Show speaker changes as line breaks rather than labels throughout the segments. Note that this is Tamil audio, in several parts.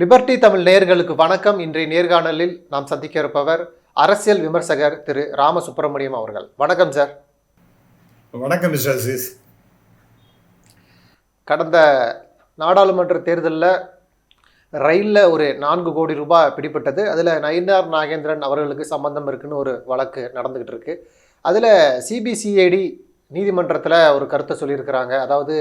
லிபர்டி தமிழ் நேயர்களுக்கு வணக்கம். இன்றைய நேர்காணலில் நாம் சந்திக்க இருப்பவர் அரசியல் விமர்சகர் திரு ராமசுப்பிரமணியம் அவர்கள். வணக்கம் சார்
வணக்கம் மிஸ்டர் அசீஸ்.
கடந்த நாடாளுமன்ற தேர்தலில் ரயிலில் ஒரு நான்கு கோடி ரூபாய் பிடிபட்டது. அதில் நயினார் நாகேந்திரன் அவர்களுக்கு சம்பந்தம் இருக்குன்னு ஒரு வழக்கு நடந்துக்கிட்டு இருக்கு. அதில் சிபிசிஐடி நீதிமன்றத்தில் ஒரு கருத்தை சொல்லியிருக்கிறாங்க. அதாவது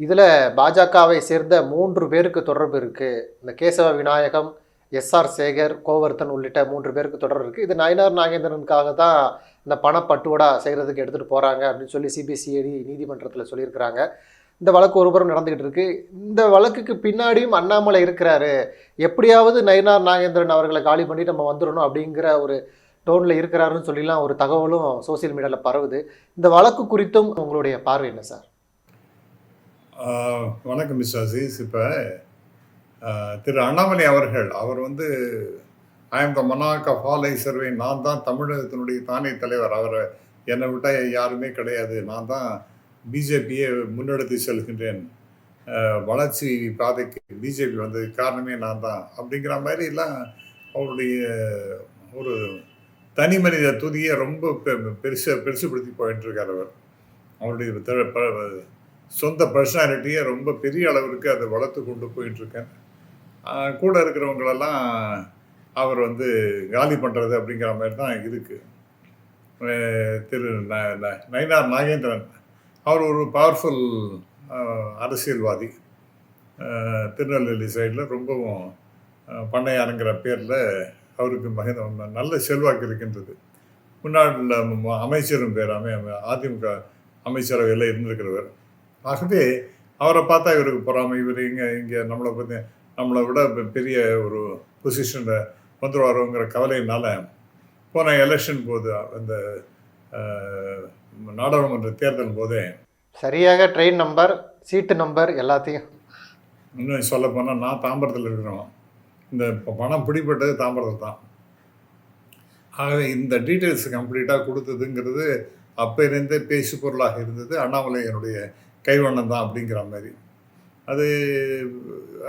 இதில் பாஜகவை சேர்ந்த மூன்று பேருக்கு தொடர்பு இருக்குது இந்த கேசவ விநாயகம் எஸ்ஆர் சேகர் கோவர்த்தன் உள்ளிட்ட மூன்று பேருக்கு தொடர்பு இருக்குது இது நயனார் நாகேந்திரனுக்காக தான் இந்த பணப்பட்டுவடா செய்கிறதுக்கு எடுத்துகிட்டு போகிறாங்க அப்படின்னு சொல்லி சிபிசிஐடி நீதிமன்றத்தில் சொல்லியிருக்கிறாங்க. இந்த வழக்கு ஒருபுறம் நடந்துகிட்டு இருக்கு. இந்த வழக்குக்கு பின்னாடியும் அண்ணாமலை இருக்கிறாரு. எப்படியாவது நயினார் நாகேந்திரன் அவர்களை காலி பண்ணி நம்ம வந்துடணும் அப்படிங்கிற ஒரு டோனில் இருக்கிறாருன்னு சொல்லிலாம் ஒரு தகவலும் சோசியல் மீடியாவில் பரவுது. இந்த வழக்கு குறித்தும் உங்களுடைய பார்வை என்ன சார்?
வணக்கம் மிஸ்டர் அசீஸ். இப்போ திரு அண்ணாமலை அவர்கள் அவர் வந்து ஐ எம் த மனாக் ஆஃப் ஆல் ஐ சர்வே நான் தான் தமிழகத்தினுடைய தானே தலைவர். அவரை என்னை விட்டால் யாருமே கிடையாது. நான் தான் பிஜேபியை முன்னெடுத்து செல்கின்றேன். வளர்ச்சி பாதைக்கு பிஜேபி வந்தது காரணமே நான் தான். அப்படிங்கிற மாதிரிலாம் அவருடைய ஒரு தனி மனித துதியை ரொம்ப பெருசு பெருசுப்படுத்தி போயிட்டுருக்கார் அவர். அவருடைய சொந்த பர்சனாலிட்டியை ரொம்ப பெரிய அளவிற்கு அதை வளர்த்து கொண்டு போயிட்டுருக்கேன். கூட இருக்கிறவங்களெல்லாம் அவர் வந்து காலி பண்ணுறது அப்படிங்கிற மாதிரி தான் இருக்குது திரு ந- நயினார் நாகேந்திரன். அவர் ஒரு பவர்ஃபுல் அரசியல்வாதி. திருநெல்வேலி சைடில் ரொம்பவும் பண்ணையாருங்கிற பேரில் அவருக்கு மகிந்த நல்ல செல்வாக்கு இருக்கின்றது. முன்னாள் அமைச்சரும் பேர் அமை அதிமுக அமைச்சரவையில் இருந்திருக்கிறவர். ஆகவே அவரை பார்த்தா இவருக்கு பொறாமை இவர் இங்கே இங்கே நம்மளை பற்றி நம்மளை விட பெரிய ஒரு பொசிஷனில் வந்துடுவாரோங்கிற கவலையினால போன எலெக்ஷன் போது அந்த நாடாளுமன்ற தேர்தல் போதே
சரியாக ட்ரெயின் நம்பர் சீட்டு நம்பர் எல்லாத்தையும்.
இன்னும் சொல்ல போனால் நான் தாம்பரத்தில் இருக்கிறோம். இந்த ப- பணம் பிடிபட்டது தாம்பரத்தில் தான். ஆகவே இந்த டீட்டெயில்ஸ் கம்ப்ளீட்டாக கொடுத்ததுங்கிறது அப்போ இருந்தே பேசு பொருளாக இருந்தது. அண்ணாமலை என்னுடைய கைவண்ணம் தான் அப்படிங்கிற மாதிரி. அது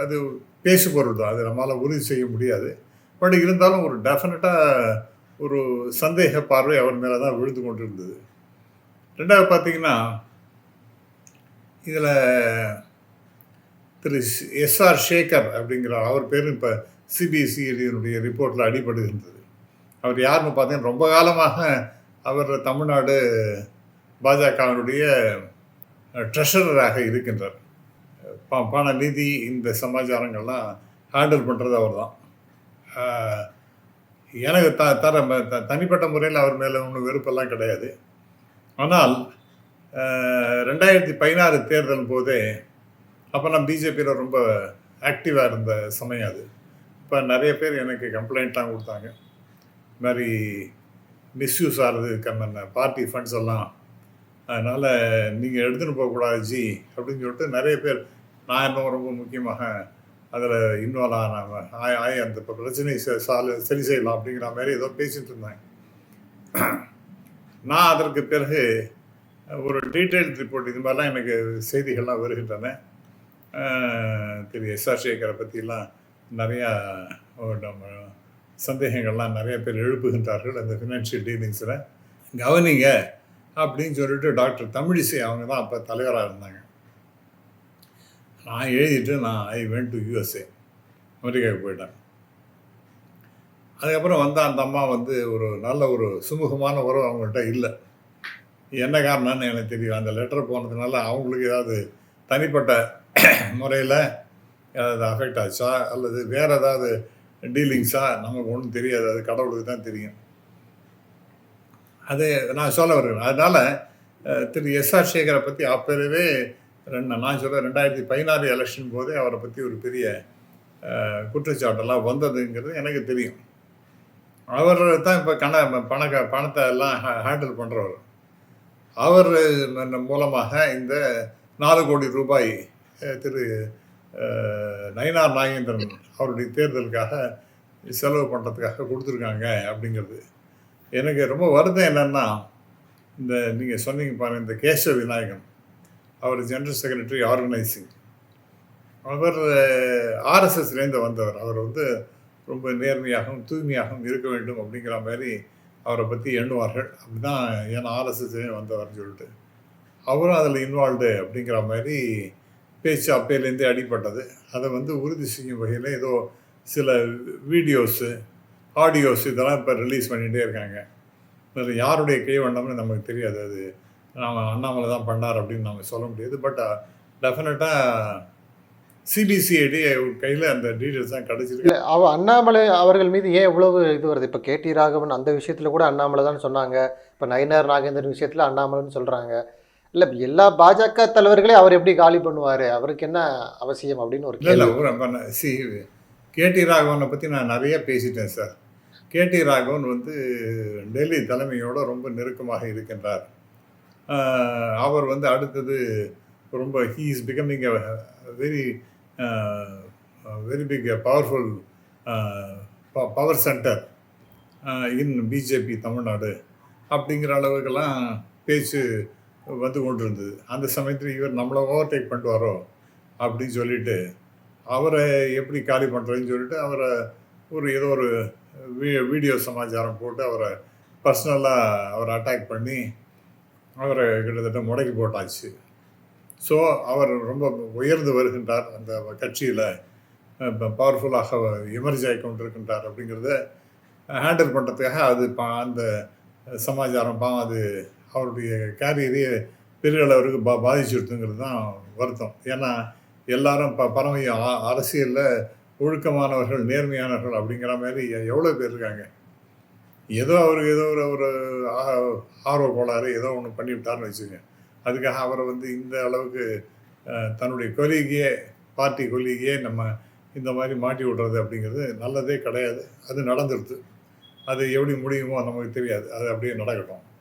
அது பேசு பொருள் தான். அது நம்மளால் உறுதி செய்ய முடியாது. பட் இருந்தாலும் ஒரு டெஃபினட்டாக ஒரு சந்தேக பார்வை அவர் மேலே தான் விழுந்து கொண்டு இருந்தது ரெண்டாவது பார்த்தீங்கன்னா இதில் திரு எஸ்ஆர் சேகர் அப்படிங்கிற அவர் பேரும் இப்போ சிபிஎஸ்சியினுடைய ரிப்போர்ட்டில் அடிபடுகின்றது அவர் யாருன்னு பார்த்தீங்கன்னா ரொம்ப காலமாக அவர் தமிழ்நாடு பாஜகவினுடைய ட்ரெஷரராக இருக்கின்றார். ப பண நிதி இந்த சமாச்சாரங்கள்லாம் ஹேண்டில் பண்ணுறது அவர் தான் எனக்கு த தர த- தனிப்பட்ட முறையில் அவர் மேலே ஒன்றும் வெறுப்பெல்லாம் கிடையாது. ஆனால் ரெண்டாயிரத்தி பதினாறு தேர்தல் போதே அப்போ நான் பிஜேபியில் ரொம்ப ஆக்டிவாக இருந்த சமயம் அது. இப்போ நிறைய பேர் எனக்கு கம்ப்ளைண்ட்லாம் கொடுத்தாங்க. இந்த மாதிரி மிஸ்யூஸ் ஆகிறது கம்மன் பார்ட்டி ஃபண்ட்ஸ் எல்லாம் அதனால் நீங்கள் எடுத்துன்னு போகக்கூடாது ஜி அப்படின்னு சொல்லிட்டு நிறைய பேர் நான் இன்னும் ரொம்ப முக்கியமாக அதில் இன்வால்வ் ஆனாங்க ஆய் ஆய் அந்த இப்போ பிரச்சனை சால சரி செய்யலாம் அப்படிங்கிற மாதிரி ஏதோ பேசிகிட்டு இருந்தாங்க. நான் அதற்கு பிறகு ஒரு டீட்டெயில் ரிப்போர்ட் இது மாதிரிலாம் எனக்கு செய்திகள்லாம் வருகின்றன. திரு எஸ்ஆர் சேகரை பற்றிலாம் நிறையா நம்ம சந்தேகங்கள்லாம் நிறைய பேர் எழுப்புகின்றார்கள் அந்த ஃபினான்ஷியல் டீலிங்ஸில் கவனிங்க அப்படின்னு சொல்லிட்டு டாக்டர் தமிழிசை அவங்க தான் அப்போ தலைவராக இருந்தாங்க. நான் எழுதிட்டு நான் ஐ வென்ட் டு யூஎஸ்ஏ அமெரிக்காவுக்கு போயிட்டேன். அதுக்கப்புறம் வந்து அந்த அம்மா வந்து ஒரு நல்ல ஒரு சுமூகமான உறவு அவங்கள்ட்ட இல்லை. என்ன காரணம்னு எனக்கு தெரியும் அந்த லெட்டர் போனதுனால அவங்களுக்கு ஏதாவது தனிப்பட்ட முறையில் ஏதாவது அஃபெக்ட் ஆச்சா? அல்லது வேறு ஏதாவது டீலிங்ஸா நமக்கு ஒன்றும் தெரியாது. அது கடவுளுக்கு தான் தெரியும். அது நான் சொல்ல வருவேன் அதனால் திரு எஸ்ஆர் சேகரை பற்றி அப்போவே ரெண்டு நான் சொல்ல ரெண்டாயிரத்தி பதினாறு எலெக்ஷன் போதே அவரை பற்றி ஒரு பெரிய குற்றச்சாட்டெல்லாம் வந்ததுங்கிறது எனக்கு தெரியும். அவர் தான் இப்போ கண பணக்க பணத்தை எல்லாம் ஹேண்டில் பண்ணுறவர் அவர் மூலமாக இந்த நாலு கோடி ரூபாய் திரு நயினார் நாகேந்திரன் அவருடைய தேர்தலுக்காக செலவு பண்ணுறதுக்காக கொடுத்துருக்காங்க அப்படிங்கிறது. எனக்கு ரொம்ப வருத்தம் என்னென்னா இந்த நீங்கள் சொன்னீங்க பாருங்க இந்த கேசவ விநாயகம் அவர் ஜெனரல் செக்ரட்டரி ஆர்கனைசிங் அவர் ஆர்எஸ்எஸ்லேருந்து வந்தவர். அவர் வந்து ரொம்ப நேர்மையாகவும் தூய்மையாகவும் இருக்க வேண்டும் அப்படிங்கிற மாதிரி அவரை பற்றி எண்ணுவார்கள். அப்படிதான் ஏன்னா ஆர்எஸ்எஸ்லேருந்து வந்தவர்னு சொல்லிட்டு. அவரும் அதில் இன்வால்வ்டு அப்படிங்கிற மாதிரி பேச்சு அப்பையிலேருந்தே அடிப்பட்டது. அதை வந்து உறுதி செய்யும் வகையில் ஏதோ சில வீடியோஸு ஆடியோஸ் இதெல்லாம் இப்போ ரிலீஸ் பண்ணிகிட்டே இருக்காங்க. அதில் யாருடைய கைவண்ணம்னு நமக்கு தெரியாது. அது நாம் அண்ணாமலை தான் பண்ணார் அப்படின்னு நம்ம சொல்ல முடியாது. பட் டெஃபினட்டாக சிபிசிஐடி கையில் அந்த டீட்டெயில்ஸ் தான் கிடச்சிருக்கு.
இல்லை அவ அண்ணாமலை அவர்கள் மீது ஏன் இவ்வளவு இது வருது? இப்போ கேடி ராகவன் அந்த விஷயத்தில் கூட அண்ணாமலை தான் சொன்னாங்க. இப்போ நயினார் நாகேந்திரன் விஷயத்தில் அண்ணாமலைன்னு சொல்கிறாங்க இல்லை எல்லா பாஜக தலைவர்களே அவர் எப்படி காலி பண்ணுவார்? அவருக்கு என்ன அவசியம் அப்படின்னு ஒரு கேள்வி.
சி கேடி ராகவனை பற்றி நான் நிறைய பேசிட்டேன் சார் கேடி ராகவன் வந்து டெல்லி தலைமையோட ரொம்ப நெருக்கமாக இருக்கின்றார். அவர் வந்து அடுத்தது ரொம்ப he is becoming a very very big powerful power centre in BJP Tamil Nadu அப்படிங்கிற அளவுக்கெல்லாம் பேச்சு வந்து கொண்டிருந்தது. அந்த சமயத்தில் இவர் நம்மளை ஓவர்டேக் பண்ணிட்டு வரோம் அப்படின்னு சொல்லிட்டு அவரை எப்படி காலி பண்ணுறதுன்னு சொல்லிட்டு அவரை ஒரு ஏதோ ஒரு வீடியோ சமாச்சாரம் போட்டு அவரை பர்சனலாக அவரை அட்டாக் பண்ணி அவரை கிட்டத்தட்ட முடக்கி போட்டாச்சு. ஸோ அவர் ரொம்ப உயர்ந்து வருகின்றார் அந்த கட்சியில். பவர்ஃபுல்லாக எமர்ஜ் ஆகி கொண்டிருக்கின்றார் அப்படிங்கிறத ஹேண்டில் பண்ணுறதுக்காக அது பா அந்த சமாச்சாரம் பாவம் அது அவருடைய கேரியரையே பெரிய அளவுக்கு பா பாதிச்சுடுத்துங்கிறது தான் வருத்தம். ஏன்னா எல்லாரும் ப பரம அரசியலில் ஒழுக்கமானவர்கள் நேர்மையானவர்கள் அப்படிங்கிற மாதிரி எவ்வளோ பேர் இருக்காங்க. ஏதோ அவருக்கு ஏதோ ஒரு ஒரு ஆ- ஆர்வ கோளாறு ஏதோ ஒன்று பண்ணிவிட்டார்னு வச்சுங்க அதுக்காக அவரை வந்து இந்த அளவுக்கு தன்னுடைய கொலிகையே பார்ட்டி கொலிகையே நம்ம இந்த மாதிரி மாட்டி விடுறது அப்படிங்கிறது நல்லதே கிடையாது. அது நடந்துருது அது எப்படி முடியுமோ நமக்கு தெரியாது. அது அப்படியே நடக்கட்டும்.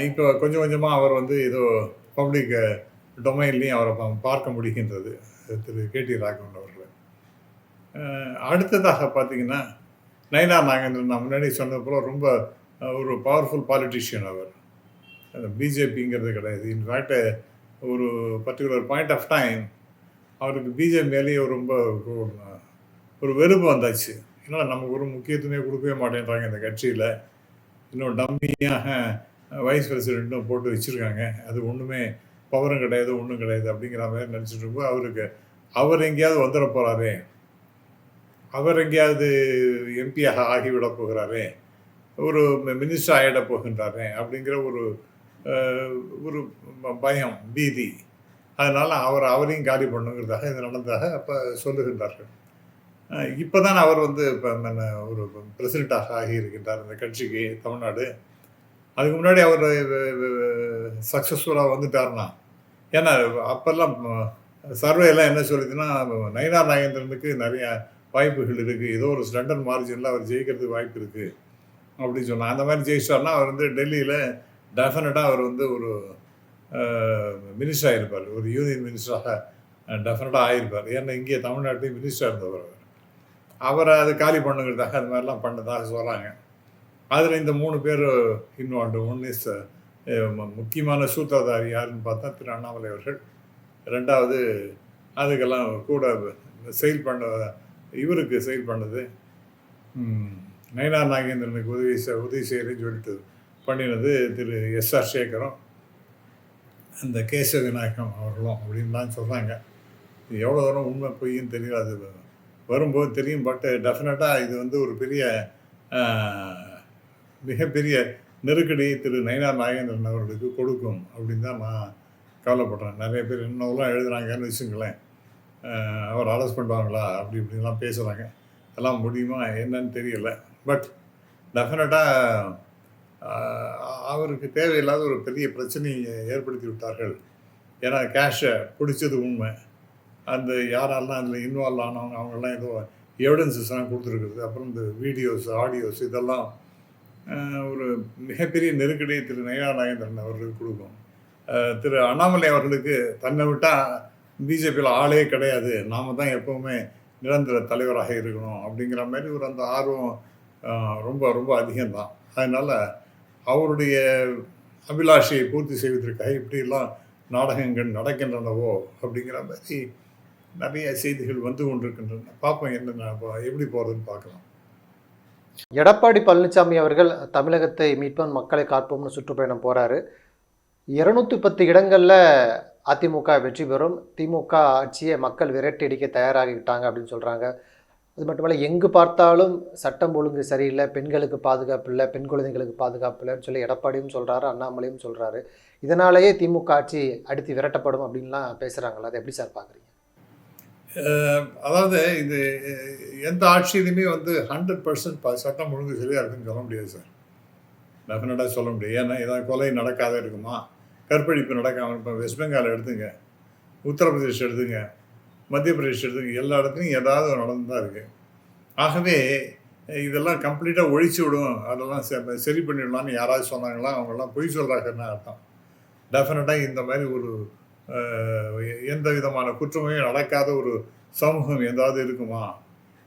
இப்போ கொஞ்சம் கொஞ்சமாக அவர் வந்து ஏதோ பப்ளிக் டொமைன்லேயும் அவரை பார்க்க முடிகின்றது. திரு கேடி ராகவன் அவர்கள். அடுத்ததாக பார்த்தீங்கன்னா நயனா நாகேந்திரன் நான் முன்னாடி சொன்னது போல் ரொம்ப ஒரு பவர்ஃபுல் பாலிட்டிஷியன் அவர். பிஜேபிங்கிறது கிடையாது. இன்ஃபேக்ட் ஒரு பர்டிகுலர் பாயிண்ட் ஆஃப் டைம் அவருக்கு பிஜேபி மேலேயே ரொம்ப ஒரு- வெறுப்பு வந்தாச்சு. ஏன்னா நமக்கு ஒரு முக்கியத்துவமே கொடுக்கவே மாட்டேன்றாங்க இந்த கட்சியில். இன்னும் டம்மியாக வைஸ் பிரசிடென்ட்டும் போட்டு வச்சுருக்காங்க. அது ஒன்றுமே பவரும் கிடையாது ஒன்றும் கிடையாது அப்படிங்கிற மாதிரி நினச்சிட்டு இருக்கும் அவருக்கு அவர் எங்கேயாவது வந்துட போகிறாரே அவர் எங்கேயாவது எம்பியாக ஆகிவிட போகிறாரே ஒரு மினிஸ்டர் ஆகிட போகின்றாரே அப்படிங்கிற ஒரு ஒரு பயம் பீதி. அதனால் அவர் அவரையும் காலி பண்ணுங்கிறதாக இது நடந்ததாக அப்போ சொல்லுகின்றார்கள். இப்போ தான் அவர் வந்து இப்போ ஒரு பிரசிடெண்ட்டாக ஆகியிருக்கின்றார் இந்த கட்சிக்கு தமிழ்நாடு. அதுக்கு முன்னாடி அவர் சக்ஸஸ்ஃபுல்லாக வந்துட்டார்னா ஏன்னா அப்போல்லாம் சர்வே எல்லாம் என்ன சொல்லுதுன்னா நயினார் நாகேந்திரனுக்கு நிறையா வாய்ப்புகள் இருக்குது ஏதோ ஒரு ஸ்லண்டர் மார்ஜினில் அவர் ஜெயிக்கிறதுக்கு வாய்ப்பு இருக்குது அப்படின்னு சொன்னாங்க. அந்த மாதிரி ஜெயிச்சார்னா அவர் வந்து டெல்லியில் டெஃபினட்டாக அவர் வந்து ஒரு மினிஸ்டர் ஆகிருப்பார் ஒரு யூனியன் மினிஸ்டராக டெஃபினட்டாக ஆகிருப்பார் ஏன்னா இங்கே தமிழ்நாட்டிலையும் மினிஸ்டர் இருந்தவர் அவர். அவரை அது காலி பண்ணுங்கிறதாக அது மாதிரிலாம் பண்ணதாக சொல்கிறாங்க அதில் இந்த மூணு பேர் இன்வால்வ்டு ஒன் இஸ் முக்கியமான சூத்திரதாரி யாருன்னு பார்த்தா திரு அண்ணாமலை அவர்கள். ரெண்டாவது அதுக்கெல்லாம் கூட செயல் பண்ண இவருக்கு செயல் பண்ணது. நயனார் நாகேந்திரனுக்கு உதவி செ- உதவி செய்கிறேன்னு சொல்லிட்டு பண்ணினது திரு எஸ்ஆர் சேகரும். அந்த கேச விநாயகம் அவர்களும் அப்படின்லாம் சொல்கிறாங்க இது எவ்வளோ தூரம் உண்மை பொய்யும் தெரியல. அது வரும்போது தெரியும். பட் டெஃபினட்டாக இது வந்து ஒரு பெரிய மிகப்பெரிய நெருக்கடி திரு நயனார் நாகேந்திரன் அவர்களுக்கு கொடுக்கும் அப்படின்னு தான் நான் கவலைப்படுறேன். நிறைய பேர் என்னவெல்லாம் எழுதுகிறாங்கன்னு வச்சுங்களேன். அவர் அரெஸ்ட் பண்ணுவாங்களா அப்படி இப்படிலாம் பேசுகிறாங்க அதெல்லாம் முடியுமா என்னன்னு தெரியல. பட் டெஃபினட்டாக அவருக்கு தேவையில்லாத ஒரு பெரிய பிரச்சனையை ஏற்படுத்தி விட்டார்கள். ஏன்னா கேஷை பிடிச்சது உண்மை. அந்த யாரெல்லாம் அதில் இன்வால்வ் ஆனவங்க அவங்கெல்லாம் ஏதோ எவிடன்சஸ் கொடுத்துருக்குறது. அப்புறம் இந்த வீடியோஸ் ஆடியோஸ் இதெல்லாம் ஒரு மிகப்பெரிய நெருக்கடியை திரு நயா நாகேந்திரன் அவர்களுக்கு கொடுக்கும். திரு அண்ணாமலை அவர்களுக்கு தன்னை விட்டால் பிஜேபியில் ஆளே கிடையாது. நாம தான் எப்போவுமே நிரந்தர தலைவராக இருக்கணும் அப்படிங்கிற மாதிரி ஒரு அந்த ஆர்வம் ரொம்ப ரொம்ப அதிகம்தான். அதனால் அவருடைய அபிலாஷையை பூர்த்தி செய்வதற்காக இப்படிலாம் நாடகங்கள் நடக்கின்றனவோ அப்படிங்கிற மாதிரி நிறைய செய்திகள் வந்து கொண்டிருக்கின்றன. பார்ப்போம் என்ன எப்படி போகிறதுன்னு பார்க்கலாம்.
எடப்பாடி பழனிசாமி அவர்கள் தமிழகத்தை மீட்போம் மக்களை காப்போம்னு சுற்றுப்பயணம் போகிறாரு இருநூத்தி பத்து இடங்களில் அதிமுக வெற்றி பெறும். திமுக ஆட்சியை மக்கள் விரட்டி அடிக்க தயாராகிவிட்டாங்க அப்படின்னு சொல்கிறாங்க அது மட்டுமல்ல எங்கு பார்த்தாலும் சட்டம் ஒழுங்கு சரியில்லை பெண்களுக்கு பாதுகாப்பு இல்லை பெண் குழந்தைகளுக்கு பாதுகாப்பு இல்லைன்னு சொல்லி எடப்பாடியும் சொல்கிறாரு அண்ணாமலையும் சொல்கிறாரு இதனாலேயே திமுக ஆட்சி அடித்து விரட்டப்படும் அப்படின்லாம் பேசுகிறாங்களா அதை எப்படி சார் பார்க்குறீங்க?
அதாவது இது எந்த ஆட்சியிலுமே வந்து ஹண்ட்ரட் பர்சன்ட் சட்டம் ஒழுங்கு சரியாக இருக்குன்னு சொல்ல முடியாது சார். டெஃபினட்டாக சொல்ல முடியாது. ஏன்னா இதான் கொலை நடக்காத இருக்குமா? கற்பழிப்பு நடக்காமல் இப்போ வெஸ்ட் பெங்கால் எடுத்துங்க உத்தரப்பிரதேஷ் எடுத்துங்க மத்திய பிரதேஷ் எடுத்துங்க எல்லா இடத்துலையும் ஏதாவது ஒரு நடந்து தான் இருக்குது ஆகவே இதெல்லாம் கம்ப்ளீட்டாக ஒழிச்சு விடும் அதெல்லாம் செ- சரி பண்ணிடலாம்னு யாராவது சொன்னாங்களா அவங்கெல்லாம் பொய் சொல்கிறாங்கன்னு அர்த்தம்? டெஃபினட்டாக இந்த மாதிரி ஒரு எந்த விதமான குற்றமையும் நடக்காத ஒரு சமூகம் ஏதாவது இருக்குமா?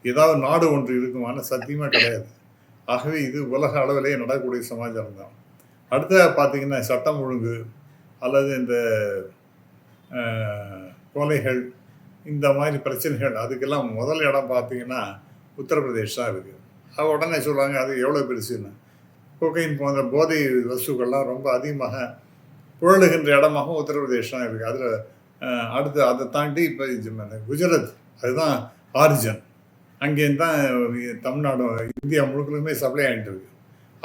ஏதாவது நாடு ஒன்று இருக்குமான்னு சத்தியமாக கிடையாது. ஆகவே இது உலக அளவிலேயே நடக்கக்கூடிய சமாச்சாரம் தான். அடுத்த பார்த்தீங்கன்னா சட்டம் ஒழுங்கு. அல்லது இந்த கொலைகள் இந்த மாதிரி பிரச்சனைகள் அதுக்கெல்லாம் முதல் இடம் பார்த்தீங்கன்னா உத்தரப்பிரதேஷ் தான் இருக்குது. அவள் உடனே சொல்லுவாங்க அது எவ்வளோ பெருசுன்னு. கொக்கைன் போன்ற போதை வஸ்துக்கள்லாம் ரொம்ப அதிகமாக புழலுகின்ற இடமாகவும் உத்தரப்பிரதேஷ் தான் இருக்குது. அதில் அடுத்து அதை தாண்டி இப்போ குஜராத் அதுதான் ஆரிஜன். அங்கேருந்து தான் தமிழ்நாடு இந்தியா முழுக்கலுமே சப்ளை ஆகிட்டு இருக்கு.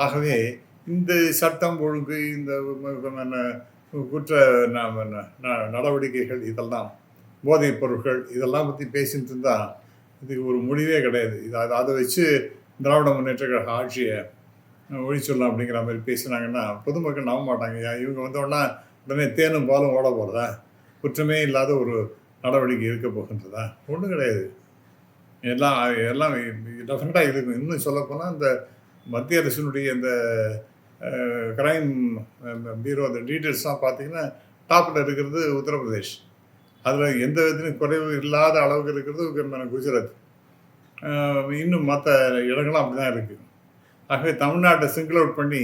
ஆகவே இந்த சட்டம் ஒழுங்கு இந்த குற்ற ந- நடவடிக்கைகள் இதெல்லாம் போதைப் பொருட்கள் இதெல்லாம் பற்றி பேசிட்டு இருந்தால் இதுக்கு ஒரு முடிவே கிடையாது. இது அதை அதை வச்சு திராவிட முன்னேற்ற கழக ஆட்சியை ஒழிச்சிடலாம் அப்படிங்கிற மாதிரி பேசினாங்கன்னா பொதுமக்கள் நம்ப மாட்டாங்க. ஏன் இவங்க வந்தோடனா உடனே தேனும் பாலும் ஓட போகிறதா குற்றமே இல்லாத ஒரு நடவடிக்கை இருக்க போகின்றதா? ஒன்றும் கிடையாது. எல்லாம் எல்லாம் டெஃபினட்டாக இருக்கும் இன்னும் சொல்லப்போனால் இந்த மத்திய அரசினுடைய இந்த கிரைம் பீரோ அந்த டீட்டெயில்ஸ்லாம் பார்த்தீங்கன்னா டாப்பில் இருக்கிறது உத்தரப்பிரதேஷ். அதில் எந்த விதத்திலும் குறைவு இல்லாத அளவுக்கு இருக்கிறது குஜராத். இன்னும் மற்ற இடங்களும் அப்படி தான் இருக்குது ஆகவே தமிழ்நாட்டை சிங்கிள் அவுட் பண்ணி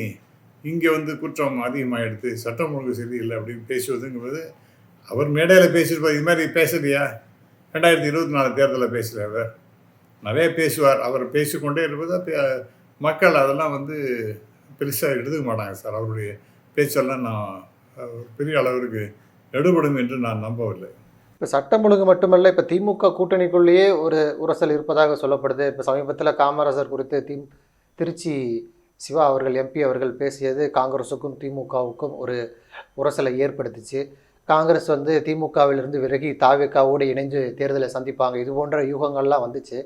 இங்கே வந்து குற்றம் அதிகமாகிடுது சட்டம் ஒழுங்கு சரியில்லை அப்படின்னு பேசுவதுங்கிறது அவர் மேடையில் பேசியிருப்பார் இது மாதிரி பேசலையா? ரெண்டாயிரத்தி இருபத்தி நாலு தேர்தலில் பேசல அவர். நிறைய பேசுவார். அவர் பேசிக்கொண்டே இருப்பது மக்கள் அதெல்லாம் வந்து பெருசாக எடுத்துக்க மாட்டாங்க சார். அவருடைய பேச்செல்லாம் நான் ஒரு பெரிய அளவிற்கு எடுபடும் என்று நான் நம்பவில்லை.
இப்போ சட்டம் ஒழுங்கு மட்டுமல்ல இப்போ திமுக கூட்டணிக்குள்ளேயே ஒரு உரசல் இருப்பதாக சொல்லப்படுது. இப்போ சமீபத்தில் காமராஜர் குறித்து தி திருச்சி சிவா அவர்கள் எம்பி அவர்கள் பேசியது காங்கிரஸுக்கும் திமுகவுக்கும் ஒரு உரசலை ஏற்படுத்திச்சு. காங்கிரஸ் வந்து திமுகவிலிருந்து விலகி தாவிகாவோடு இணைஞ்சு தேர்தலை சந்திப்பாங்க. இது போன்ற யூகங்கள்லாம் வந்துச்சு.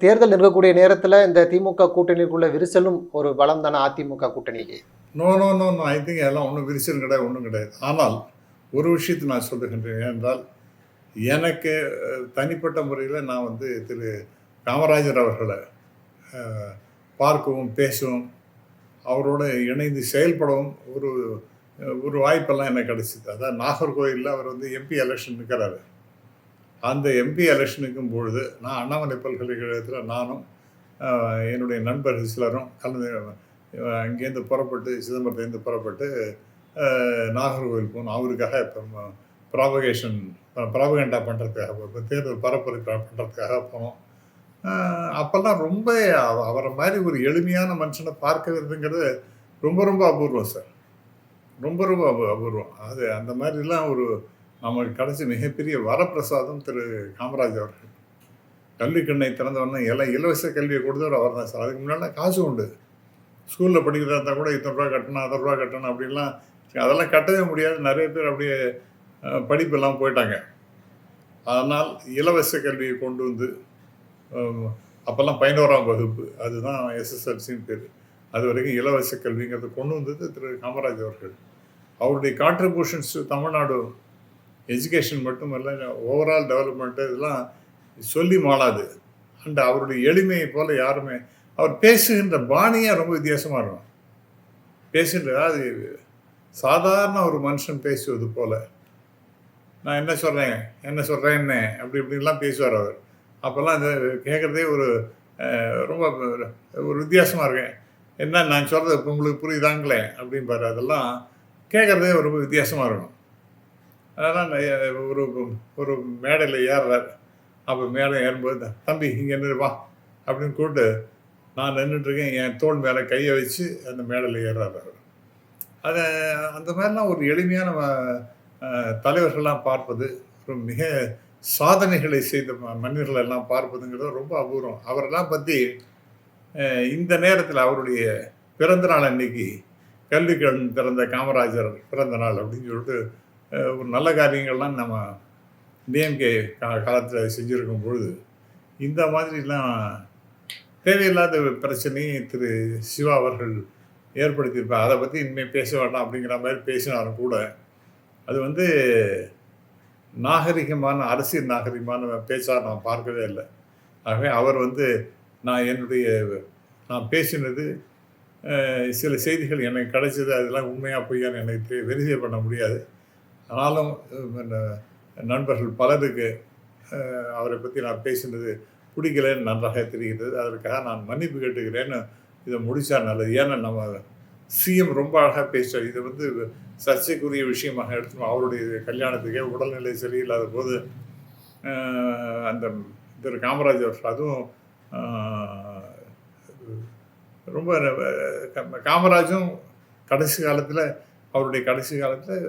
தேர்தல் இருக்கக்கூடிய நேரத்தில் இந்த திமுக கூட்டணிக்குள்ள விரிசலும் ஒரு பலம் தானே அதிமுக கூட்டணிக்கு
no no no no I think எல்லாம் ஒன்றும் விரிசல் கிடையாது ஒன்றும் கிடையாது. ஆனால் ஒரு விஷயத்தை நான் சொல்லுகின்றேன். என்றால் எனக்கு தனிப்பட்ட முறையில் நான் வந்து திரு காமராஜர் அவர்களை பார்க்கவும் பேசவும் அவரோட இணைந்து செயல்படவும் ஒரு ஒரு வாய்ப்பெல்லாம் எனக்கு கிடைச்சிது. அதான் நாகர்கோயிலில் அவர் வந்து எம்பி எலெக்ஷன் நிற்கிறாரு. அந்த எம்பி எலெக்ஷனுக்கும் பொழுது நான் அண்ணாமலை பல்கலைக்கழகத்தில் நானும் என்னுடைய நண்பர் சிலரும் கலந்து அங்கேருந்து புறப்பட்டு சிதம்பரத்துலேருந்து புறப்பட்டு நாகர்கோவில் போகணும். அவருக்காக இப்போ ப்ராபகேஷன் ப்ராபகண்டா பண்ணுறதுக்காக இப்போ தேர்தல் பரப்புரை பண்ணுறதுக்காக போனோம். அப்போல்லாம் ரொம்ப அவரை மாதிரி ஒரு எளிமையான மனுஷனை பார்க்கறதுங்கிறது ரொம்ப ரொம்ப அபூர்வம் சார். ரொம்ப ரொம்ப அபூ அபூர்வம். அது அந்த மாதிரிலாம் ஒரு நம்மளுக்கு கிடைச்ச மிகப்பெரிய வரப்பிரசாதம் திரு காமராஜ் அவர்கள். கல்விக்கண்ணை திறந்தவொடனே எல்லாம் இலவச கல்வியை கொடுத்தவர் அவர் தான் சார். அதுக்கு முன்னாடி காசு உண்டு. ஸ்கூலில் படிக்கிறதா இருந்தால் கூட இத்தனை ரூபா கட்டணும் அதை ரூபா கட்டணும் அப்படின்லாம் அதெல்லாம் கட்டவே முடியாது. நிறைய பேர் அப்படியே படிப்பெல்லாம் போயிட்டாங்க. அதனால் இலவச கல்வியை கொண்டு வந்து அப்போல்லாம் பதினோராம் வகுப்பு. அதுதான் எஸ்எஸ்எல்சின்னு பேர். அது வரைக்கும் இலவச கல்விங்கிறத கொண்டு வந்தது திரு காமராஜ் அவர்கள். அவருடைய கான்ட்ரிபியூஷன்ஸ் தமிழ்நாடு எஜுகேஷன் மட்டுமல்ல ஓவரால் டெவலப்மெண்ட்டு இதெல்லாம் சொல்லி மாளாது. அண்ட் அவருடைய எளிமையை போல் யாருமே அவர் பேசுகின்ற பாணியாக ரொம்ப வித்தியாசமாக இருக்கும். பேசுகின்ற அது சாதாரண ஒரு மனுஷன் பேசுவது போல் நான் என்ன சொல்கிறேன் என்ன சொல்கிறேன் என்ன அப்படி இப்படிலாம் பேசுவார் அவர். அப்போல்லாம் இந்த கேட்குறதே ஒரு ரொம்ப ஒரு வித்தியாசமாக இருக்கேன். என்ன நான் சொல்கிறது இப்போ உங்களுக்கு புரியுதாங்களே அப்படிம்பாரு. அதெல்லாம் கேட்குறதே ரொம்ப வித்தியாசமாக இருக்கும் அதெல்லாம் ஒரு ஒரு மேடையில் ஏறுறார். அப்போ மேலே ஏறும்போது தம்பி இங்கே நின்று வா. அப்படின்னு கூப்பிட்டு நான் நின்றுட்டுருக்கேன் என் தோள் மேலே கையை வச்சு அந்த மேடையில் ஏறுறார் அதை அந்த மாதிரிலாம் ஒரு எளிமையான தலைவர்கள்லாம் பார்ப்பது ஒரு மிக சாதனைகளை செய்த ம- பார்ப்பதுங்கிறது ரொம்ப அபூர்வம். அவரெல்லாம் பற்றி இந்த நேரத்தில் அவருடைய பிறந்த நாள் அன்னைக்கு கல்வி கண் திறந்த காமராஜர் பிறந்த நாள் அப்படின்னு சொல்லிட்டு ஒரு நல்ல காரியங்கள்லாம் நம்ம டிஎம்கே காலத்தில் செஞ்சுருக்கும் பொழுது இந்த மாதிரிலாம் தேவையில்லாத பிரச்சனையை திரு சிவா அவர்கள் ஏற்படுத்தியிருப்பார் அதை பற்றி இனிமேல் பேச வேண்டாம் அப்படிங்கிற மாதிரி பேசினாலும் கூட அது வந்து நாகரிகமான அரசியல் நாகரிகமான பேச்சாக நான் பார்க்கவே இல்லை. ஆகவே அவர் வந்து நான் என்னுடைய நான் பேசினது சில செய்திகள் எனக்கு கிடைச்சது அதெல்லாம் உண்மையாக பொய்யான்னு எனக்கு வெரிஃபை பண்ண முடியாது. ஆனாலும் நண்பர்கள் பலருக்கு அவரை பற்றி நான் பேசினது பிடிக்கலன்னு நன்றாக தெரிகிறது. அதற்காக நான் மன்னிப்பு கேட்டுக்கிறேன்னு இதை முடித்தா நல்லது. ஏன்னா நம்ம சிஎம் ரொம்ப அழகாக பேசுவார் இது வந்து சர்ச்சைக்குரிய விஷயமாக எடுத்துக்கணும். அவருடைய கல்யாணத்துக்கே உடல்நிலை சரியில்லாத போது அந்த திரு காமராஜ் அவர்கள் அதுவும் ரொம்ப காமராஜும் கடைசி காலத்தில் அவருடைய கடைசி காலத்தில்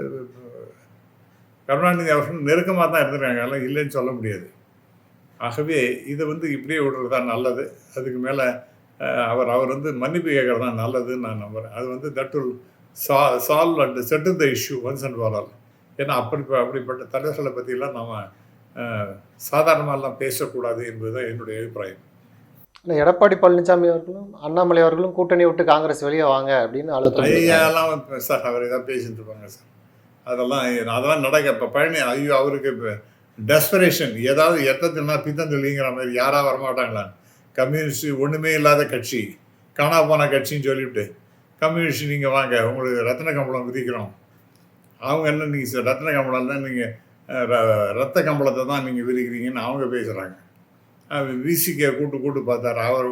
கருணாநிதி அவர்கள் நெருக்கமாக தான் இருந்திருக்காங்க. அதெல்லாம் இல்லைன்னு சொல்ல முடியாது. ஆகவே இதை வந்து இப்படியே விடுறது தான் நல்லது. அதுக்கு மேலே அவர் அவர் வந்து மன்னிப்பு கேட்கறது தான் நல்லதுன்னு நான் நம்புகிறேன் அது வந்து தட் வில் சா solve and settle the issue once and for all ஏன்னா அப்படி அப்படிப்பட்ட தலைவர்களை பற்றிலாம் நம்ம சாதாரணமாலாம் பேசக்கூடாது என்பது தான் என்னுடைய அபிப்பிராயம்.
இல்லை எடப்பாடி பழனிசாமி அவர்களும் அண்ணாமலை அவர்களும் கூட்டணி விட்டு காங்கிரஸ் வெளியே வாங்க அப்படின்னு.
ஐயாலாம் சார் அவர் ஏதாவது பேசிட்டு இருப்பாங்க சார். அதெல்லாம் அதெல்லாம் நடக்க இப்போ பழனி ஐயோ அவருக்கு இப்போ டெஸ்பரேஷன் ஏதாவது எத்தத்தினா பித்தந்தொல்லிங்கிற மாதிரி யாராக வரமாட்டாங்களா கம்யூனிஸ்ட் ஒன்றுமே இல்லாத கட்சி. காணா போன கட்சின்னு சொல்லிவிட்டு கம்யூனிஸ்ட் நீங்கள் வாங்க உங்களுக்கு ரத்தன கம்பளம் விதிக்கிறோம். அவங்க என்ன நீங்கள் ரத்தன கம்பளம் தான் நீங்கள் ரத்த கம்பளத்தை தான் நீங்கள் விதிக்கிறீங்கன்னு அவங்க பேசுகிறாங்க விசிக்க கூட்டு கூட்டு பார்த்தார். அவர்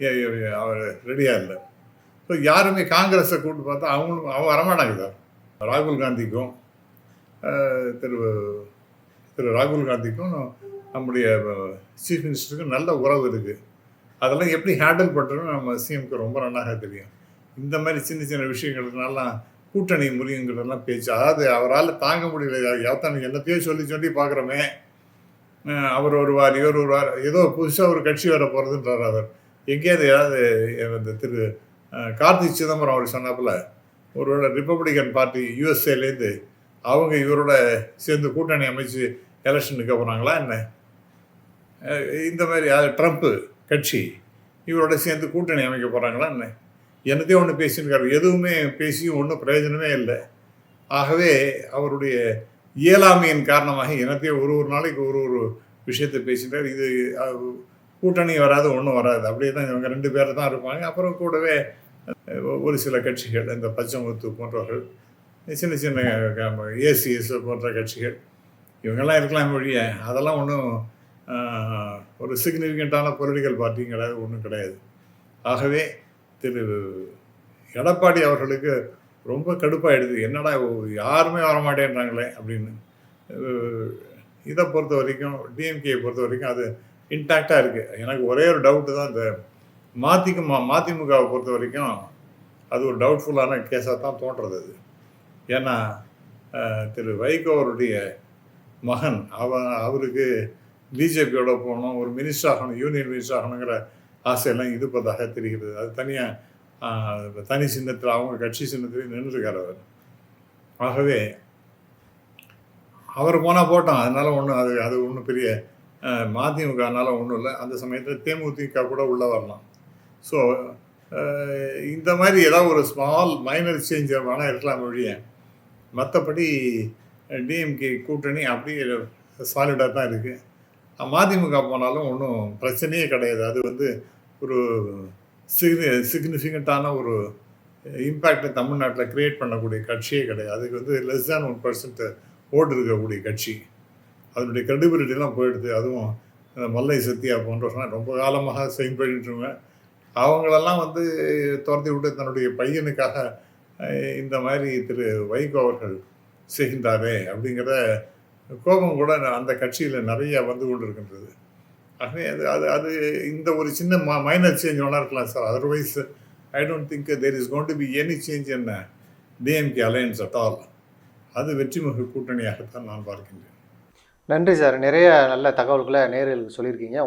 ஏ- அவர் ரெடியாக இல்லை. ஸோ யாருமே காங்கிரஸை கூட்டு பார்த்தா அவங்களும் அவன் வரமாட்டாங்க சார். ராகுல் காந்திக்கும் திரு திரு ராகுல் காந்திக்கும் நம்முடைய சீஃப் மினிஸ்டருக்கும் நல்ல உறவு இருக்குது அதெல்லாம் எப்படி ஹேண்டில் பண்ணுறோன்னு நம்ம சிஎம்க்கு ரொம்ப நல்லாக தெரியும். இந்த மாதிரி சின்ன சின்ன விஷயங்களுக்குனாலாம் கூட்டணி முறியுங்கிறதெல்லாம் பேச்சு. அதாவது அவரால் தாங்க முடியல. யாத்தான் என்னத்தையோ சொல்லி சொல்லி பார்க்குறோமே. அவர் வருவார் இவர் வருவார். ஏதோ புதுசாக ஒரு கட்சி வர போகிறதுன்றார் அவர். எங்கேயாவது ஏதாவது இந்த திரு கார்த்திக் சிதம்பரம் அவர் சொன்னாப்புல ஒருவேளை ரிப்பப்ளிகன் பார்ட்டி யூஎஸ்ஏலேருந்து அவங்க இவரோட சேர்ந்து கூட்டணி அமைச்சு எலெக்ஷனுக்கு போகிறாங்களா என்ன? இந்த மாதிரி ட்ரம்ப்பு கட்சி இவரோட சேர்ந்து கூட்டணி அமைக்க போகிறாங்களா என்ன? என்னதே ஒன்று பேசியிருக்காரு. எதுவுமே பேசியும் ஒன்றும் பிரயோஜனமே இல்லை. ஆகவே அவருடைய இயலாமையின் காரணமாக என்னத்தையும் ஒரு ஒரு நாளைக்கு ஒரு ஒரு விஷயத்தை பேசிட்டார். இது கூட்டணி வராது ஒன்றும் வராது. அப்படியே தான் இவங்க ரெண்டு பேர் தான் இருப்பாங்க. அப்புறம் கூடவே ஒரு சில கட்சிகள் இந்த பச்சைமுத்து போன்றவர்கள் சின்ன சின்ன ஏசிஎஸ் போன்ற கட்சிகள் இவங்கெல்லாம் இருக்கலாம் ஒழிய அதெல்லாம் ஒன்றும் ஒரு சிக்னிஃபிகண்ட்டான பொலிட்டிக்கல் பார்ட்டியும் கிடையாது ஒன்றும் கிடையாது. ஆகவே திரு எடப்பாடி அவர்களுக்கு ரொம்ப கடுப்பாயிடுது என்னடா ஓ- யாருமே வரமாட்டேன்றாங்களே அப்படின்னு. இதை பொறுத்த வரைக்கும் டிஎம்கே பொறுத்த வரைக்கும் அது இன்டாக்டாக இருக்குது எனக்கு ஒரே ஒரு டவுட்டு தான் இந்த மதிக மதிமுகவை பொறுத்த வரைக்கும் அது ஒரு டவுட்ஃபுல்லான கேஸாக தான் தோன்றது அது. ஏன்னா திரு வைகோ அவருடைய மகன் அவன் அவருக்கு பிஜேபியோட போகணும் ஒரு மினிஸ்டர் ஆகணும் யூனியன் மினிஸ்டர் ஆகணுங்கிற ஆசையெல்லாம் இருப்பதாக தெரிகிறது. அது தனியாக தனி சின்னத்தில் அவங்க கட்சி சின்னத்திலையும் நின்றுருக்கார் அவர். ஆகவே அவர் போனால் போட்டோம். அதனால் ஒன்றும் அது அது ஒன்றும் பெரிய மதிமுகனால ஒன்றும் இல்லை. அந்த சமயத்தில் தேமுதிக கூட உள்ளே வரலாம். ஸோ uh, இந்த மாதிரி ஏதாவது ஒரு ஸ்மால் மைனர் சேஞ்ச் வேணால் இருக்கலாம் ஒழிய. மற்றபடி டிஎம்கே கூட்டணி அப்படியே சாலிடாக தான் இருக்குது மதிமுக போனாலும் ஒன்றும் பிரச்சனையே கிடையாது. அது வந்து ஒரு சிக்னி சிக்னிஃபிகண்ட்டான ஒரு இம்பேக்டை தமிழ்நாட்டில் க்ரியேட் பண்ணக்கூடிய கட்சியே கிடையாது. அதுக்கு வந்து லெஸ் தேன் ஒன் பர்சன்ட் ஓட்டு இருக்கக்கூடிய கட்சி. அதனுடைய கிரெடிபிலிட்டிலாம் போயிடுது. அதுவும் மல்லை சத்யா போன்றவர்கள்லாம் ரொம்ப காலமாக செயல்படுறவங்க அவங்களெல்லாம் வந்து துரத்தி விட்டு தன்னுடைய பையனுக்காக இந்த மாதிரி திரு வைகோ அவர்கள் செய்கின்றாரே அப்படிங்கிற கோபம் கூட அந்த கட்சியில் நிறைய வந்து கொண்டிருக்கின்றது. ஆகவே அது அது அது இந்த ஒரு சின்ன மைனர் சேஞ்ச் ஒன்றா இருக்கலாம் sir. Otherwise I don't think there is going to be any change என்ன டிஎம்கே அலையன்ஸ் அட் ஆல் அது வெற்றிமிகு கூட்டணியாகத்தான் நான் பார்க்கின்றேன்.
நன்றி சார். நிறைய நல்ல தகவல்களை நேரில் சொல்லியிருக்கீங்க.